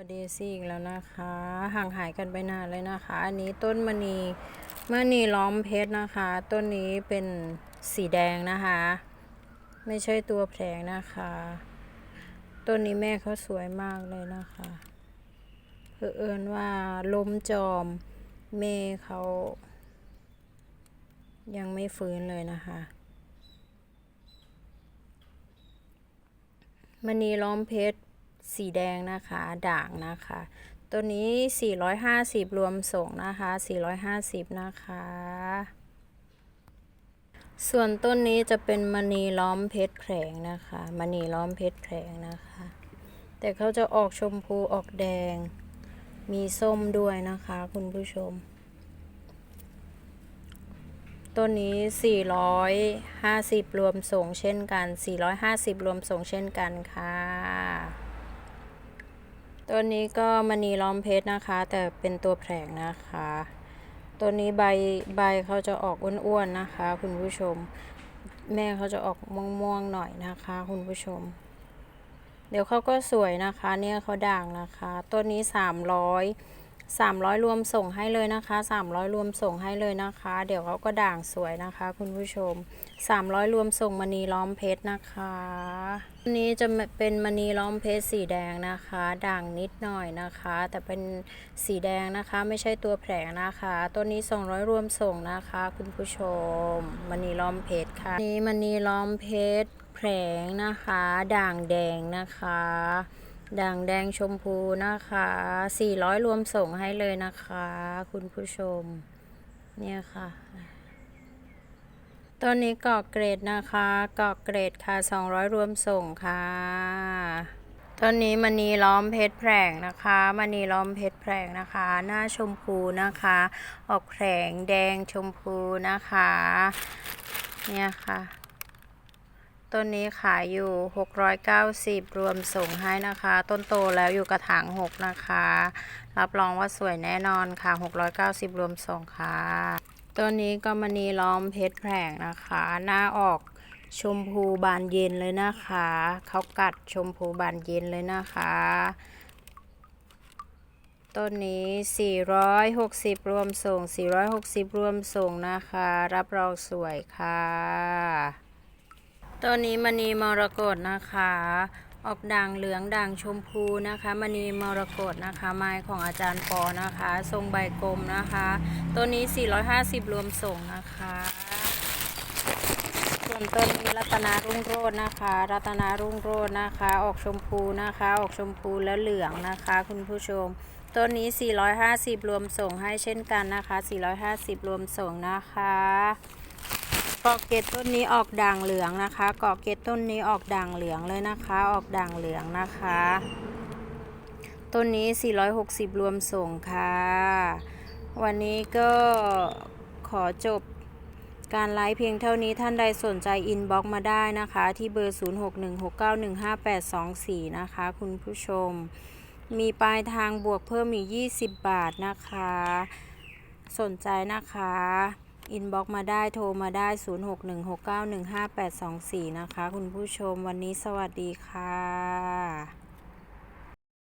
วัสดีซี่อีกแล้วนะคะ ห่างหายกันไปนานเลยนะคะ อันนี้ต้นมณีมณีล้อมเพชรนะคะ ต้นนี้เป็นสีแดงนะคะ ไม่ใช่ตัวแผลงนะคะ ต้นนี้แม่เขาสวยมากเลยนะคะเพื่อเอิญว่าล้มจอมเมเขายังไม่ฟื้นเลยนะคะมณีล้อมเพชร สีแดงนะคะ ด่างนะคะ ตัวนี้ 450 รวมส่งนะคะ 450 นะคะ ส่วนต้นนี้จะเป็นมณีล้อมเพชรแผลงนะคะมณีล้อมเพชรแผลงนะคะ แต่เขาจะออกชมพูออกแดง มีส้มด้วยนะคะ คุณผู้ชม ต้นนี้ 450 รวมส่งเช่นกัน 450 รวมส่งเช่นกันค่ะ ตัวนี้ก็มณีล้อมเพชรนะคะ แต่เป็นตัวแผลงนะคะ ตัวนี้ใบใบเขาจะออกอ้วนๆนะคะ คุณผู้ชม แม่เขาจะออกม่วงๆหน่อยนะคะ คุณผู้ชม เดี๋ยวเขาก็สวยนะคะ เนี่ยเขาด่างนะคะต้นนี้สามร้อย 300 รวมส่งให้เลยนะคะ 300 รวมส่งให้เลยนะคะ เดี๋ยวเขาก็ด่างสวยนะคะ คุณผู้ชม 300 รวมส่งมณีล้อมเพชรนะคะอันนี้จะเป็นมณีล้อมเพชรสีแดงนะคะ ด่างนิดหน่อยนะคะ แต่เป็นสีแดงนะคะ ไม่ใช่ตัวแผลนะคะ ตัวนี้ 200 รวมส่งนะคะ คุณผู้ชมมณีล้อมเพชรค่ะนี้มณีล้อมเพชรแผลงนะคะ ด่างแดงนะคะ ด่างแดงชมพูนะคะ 400 รวมส่งให้เลยนะคะ คุณผู้ชม เนี่ยค่ะต้นนี้กอกเกรดนะคะกอกเกรดค่ะ 200 รวมส่งค่ะต้นนี้มณีล้อมเพชรแผงนะคะมณีล้อมเพชรแผงนะคะ หน้าชมพูนะคะ ออกแผงแดงชมพูนะคะ เนี่ยค่ะ ต้นนี้ขายอยู่ 690 รวมส่งให้นะคะ ต้นโตแล้วอยู่กระถาง 6 นะคะ รับรองว่าสวยแน่นอนค่ะ 690 รวมส่งค่ะ ต้นนี้ก็มณีล้อมเพชรแผงนะคะ หน้าออกชมพูบานเย็นเลยนะคะ เขากัดชมพูบานเย็นเลยนะคะ ต้นนี้ 460 รวมส่ง 460 รวมส่งนะคะ รับรองสวยค่ะ ตัวนี้มณีมรกตนะคะ ออกด่างเหลืองด่างชมพูนะคะมณีมรกตนะคะ ไม้ของอาจารย์ปอนะคะ ทรงใบกลมนะคะ ตัวนี้ 450 รวมส่งนะคะ ส่วนต้นนี้รัตนารุ่งโรจน์นะคะ รัตนารุ่งโรจน์นะคะ ออกชมพูนะคะ ออกชมพูแล้วเหลืองนะคะ คุณผู้ชมต้นนี้ 450 รวมส่งให้เช่นกันนะคะ 450 รวมส่งนะคะ กาะเกตต้นนี้ออกด่างเหลืองนะคะเกาะเกตต้นนี้ออกด่างเหลืองเลยนะคะ ออกด่างเหลืองนะคะ ต้นนี้ 460 รวมส่งค่ะ วันนี้ก็ขอจบการไลฟ์เพียงเท่านี้ท่านใดสนใจอินบ็อกมาได้นะคะ ที่เบอร์ 0616915824 นะคะ คุณผู้ชม มีปลายทางบวกเพิ่มอีก 20 บาทนะคะ สนใจนะคะ อินบ็อกมาได้โทรมาได้ 0616915824 นะคะ คุณผู้ชมวันนี้สวัสดีค่ะ